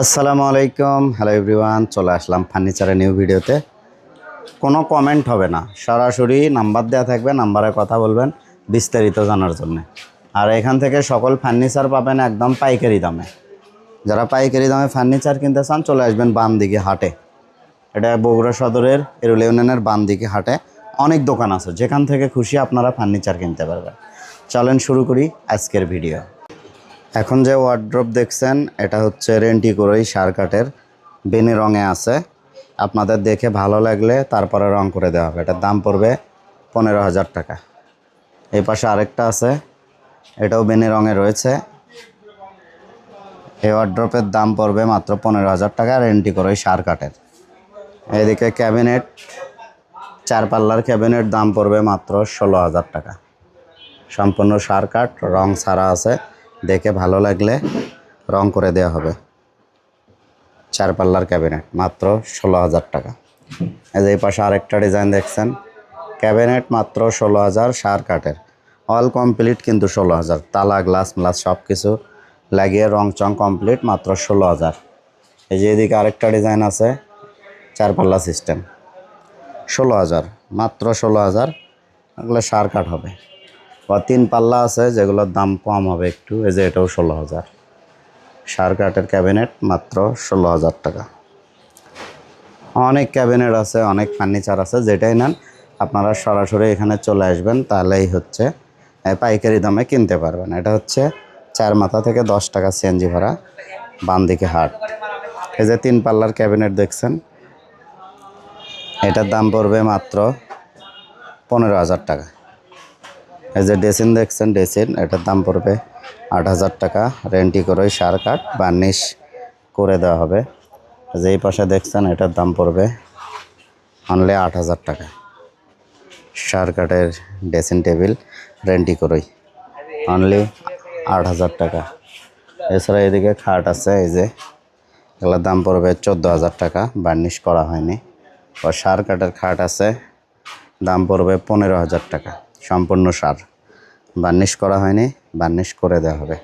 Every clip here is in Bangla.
আসসালামু আলাইকুম। হ্যালো এভরিওয়ান চলে আসলাম ফার্নিচারের নিউ ভিডিওতে কোনো কমেন্ট হবে না। সরাসরি নাম্বার দেওয়া থাকবে নাম্বারে কথা বলবেন বিস্তারিত জানার জন্য। আর এখান থেকে সকল ফার্নিচার পাবেন একদম পাইকারি দামে। যারা পাইকারি দামে ফার্নিচার কিনতে চান, চলে আসবেন বাম দিকে হাটে। এটা বগুড়া সদরের এরুল ইউনিয়নের বাম দিকে হাটে। অনেক দোকান আছে, যেখান থেকে খুশি আপনারা ফার্নিচার কিনতে পারবেন। চলেন শুরু করি আজকের ভিডিও এখন যে ওয়ার্ড্রপ দেখছেন, এটা হচ্ছে রেন্টি করেই সার কাঠের বেনি রঙে আছে। আপনাদের দেখে ভালো লাগলে তারপরে রং করে দেওয়া হবে। এটার দাম পড়বে পনেরো হাজার টাকা। এই পাশে আরেকটা আছে, এটাও বেনি রঙে রয়েছে। এই ওয়ার্ড্রপের দাম পড়বে মাত্র পনেরো হাজার টাকা, রেন্টি করেই সার এদিকে ক্যাবিনেট চার পাল্লার ক্যাবিনেট দাম পড়বে মাত্র ষোলো হাজার টাকা। সম্পূর্ণ সার কাঠ রং ছাড়া আছে। দেখে ভালো লাগলে রং করে দেওয়া হবে। চার পাল্লার ক্যাবিনেট, মাত্র ষোলো হাজার টাকা। এই যে এই পাশে আরেকটা ডিজাইন দেখছেন, ক্যাবিনেট মাত্র ষোলো হাজার সার কাঠের। অল কমপ্লিট কিন্তু ষোলো হাজার। তালা, গ্লাস, ম্লাস সব কিছু লাগিয়ে রং চং কমপ্লিট মাত্র ষোলো হাজার। এই যে এদিকে আরেকটা ডিজাইন আছে, চার পাল্লা সিস্টেম। ষোলো হাজার, মাত্র ষোলো হাজার, এগুলো সার কাঠ হবে। বা তিন পাল্লা আছে, যেগুলোর দাম কম হবে একটু। এই যে এটাও ষোলো হাজার। সার কাঠের ক্যাবিনেট মাত্র ষোলো হাজার টাকা। অনেক ক্যাবিনেট আছে, অনেক ফার্নিচার আছে, যেটাই নেন, আপনারা সরাসরি এখানে চলে আসবেন, তাহলেই হচ্ছে পাইকারি দামে কিনতে পারবেন। এটা হচ্ছে চার মাথা থেকে দশ টাকা সিএনজি ভাড়া বাম দিকে হাট। এই যে তিন পাল্লার ক্যাবিনেট দেখছেন, এটার দাম পড়বে মাত্র পনেরো হাজার টাকা। এই যে ডেসিন দেখছেন ডেসিন এটার দাম পড়বে আট হাজার টাকা। রেন্টি করে সার কাঠ বার্নিশ করে দেওয়া হবে। যে এই পাশে দেখছেন, এটার দাম পড়বে অনলি আট হাজার টাকা। সার কাঠের ড্রেসিং টেবিল রেন্টি করই। অনলি আট হাজার টাকা। এছাড়া এদিকে খাট আছে, এই যে এগুলোর দাম পড়বে চোদ্দ হাজার টাকা বার্নিশ করা হয়নি। ও সার কাঠের খাট আছে, দাম পড়বে পনেরো হাজার টাকা। সম্পূর্ণ সার। বার্নিশ করা হয়নি, বার্নিশ করে দেওয়া হবে।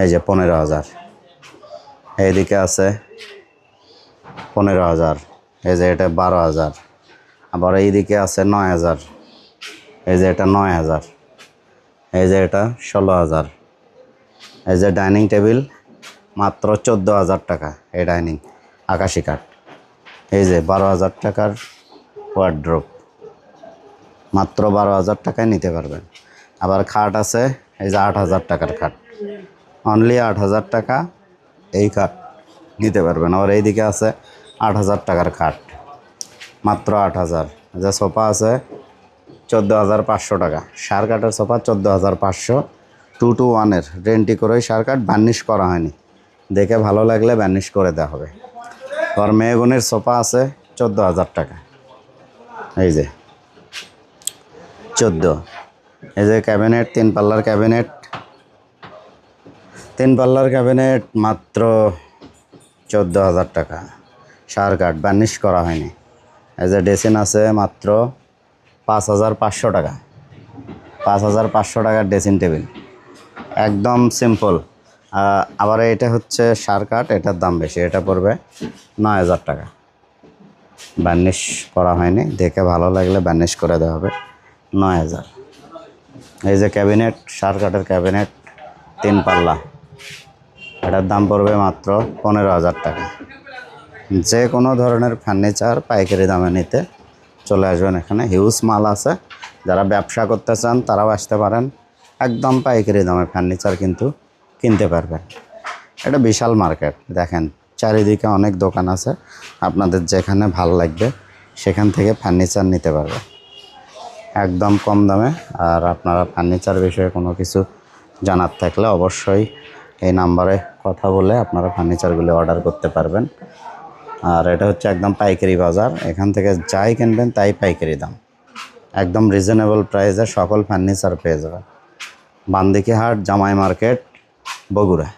এই যে পনেরো হাজার। এইদিকে আছে পনেরো হাজার। এই যে এটা বারো হাজার। আবার এইদিকে আছে নয় হাজার। এই যে এটা নয় হাজার। এই যে এটা ষোলো হাজার। এই যে ডাইনিং টেবিল মাত্র চোদ্দ হাজার টাকা এই ডাইনিং, আকাশি কাঠ। এই যে বারো হাজার টাকার ওয়ার্ড্রোপ মাত্র বারো হাজার টাকায় নিতে পারবেন। আবার খাট আছে, এই যে আট হাজার টাকার খাট। অনলি আট হাজার টাকা এই খাট নিতে পারবেন। আবার এইদিকে আছে আট হাজার টাকার খাট। মাত্র আট হাজার। যে সোফা আছে, চোদ্দ হাজার পাঁচশো টাকা। সার কাঠের সোফা চোদ্দ হাজার পাঁচশো। টু টু ওয়ানের রেন্টি করেই সার কাঠ বার্নিশ করা হয়নি। দেখে ভালো লাগলে বার্নিশ করে দেওয়া হবে। আর মেয়েগুনের সোফা আছে, চোদ্দ হাজার টাকা। এই যে। চোদ্দ। এই যে ক্যাবিনেট তিন পাল্লার ক্যাবিনেট তিন পাল্লার ক্যাবিনেট মাত্র চোদ্দ হাজার টাকা। সার কাঠ বার্নিশ করা হয়নি। এই যে ডেসিন আছে মাত্র পাঁচ হাজার পাঁচশো টাকা। পাঁচ হাজার পাঁচশো টাকার ড্রেসিং টেবিল। একদম সিম্পল আবার এটা হচ্ছে সার কাঠ এটার দাম বেশি, এটা পড়বে নয় হাজার টাকা। বার্নিশ করা হয়নি, দেখে ভালো লাগলে বার্নিশ করে দেওয়া হবে। নয় হাজার। এই যে ক্যাবিনেট, সার কাঠের ক্যাবিনেট, তিন পাল্লা। এটার দাম পড়বে মাত্র পনেরো হাজার টাকা। যে কোনো ধরনের ফার্নিচার, পাইকারি দামে নিতে চলে আসবেন এখানে। হিউজ মাল আছে। যারা ব্যবসা করতে চান, তারাও আসতে পারেন। একদম পাইকারি দামে ফার্নিচার কিন্তু কিনতে পারবেন। এটা বিশাল মার্কেট, দেখেন। চারিদিকে অনেক দোকান আছে। আপনাদের যেখানে ভালো লাগবে, সেখান থেকে ফার্নিচার নিতে পারবেন। একদম কম দামে। আর আপনারা ফার্নিচার বিষয়ে কোনো কিছু জানার থাকলে অবশ্যই এই নাম্বারে কথা বলে আপনারা ফার্নিচারগুলি অর্ডার করতে পারবেন। আর এটা হচ্ছে একদম পাইকারি বাজার। এখান থেকে যাই কিনবেন তাই পাইকারি দাম। একদম রিজনেবল প্রাইসে সকল ফার্নিচার পেয়ে যাবেন। বান্দিকি হাট, জামাই মার্কেট, বগুড়া।